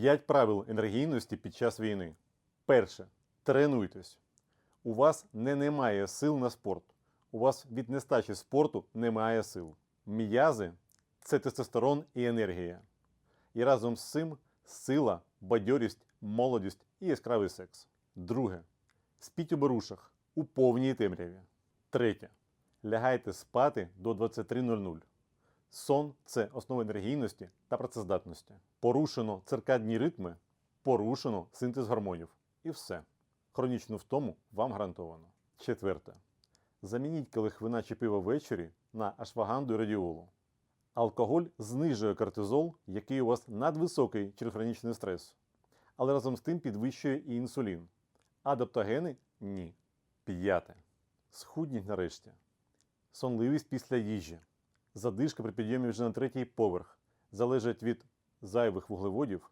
П'ять правил енергійності під час війни. Перше. Тренуйтесь. У вас не немає сил на спорт. У вас від нестачі спорту немає сил. М'язи це тестостерон і енергія. І разом з цим сила, бадьорість, молодість і яскравий секс. Друге. Спіть у берушах у повній темряві. Третє. Лягайте спати до 23.00. Сон це основа енергійності та працездатності. Порушено циркадні ритми, порушено синтез гормонів. І все. Хронічну втому вам гарантовано. Четверте. Замініть келих вина чи пива ввечері на ашваганду і радіолу. Алкоголь знижує кортизол, який у вас надвисокий через хронічний стрес, але разом з тим підвищує і інсулін. Адаптогени ні. П'яте. Схудніть нарешті. Сонливість після їжі. Задишка при підйомі вже на третій поверх. Залежить від зайвих вуглеводів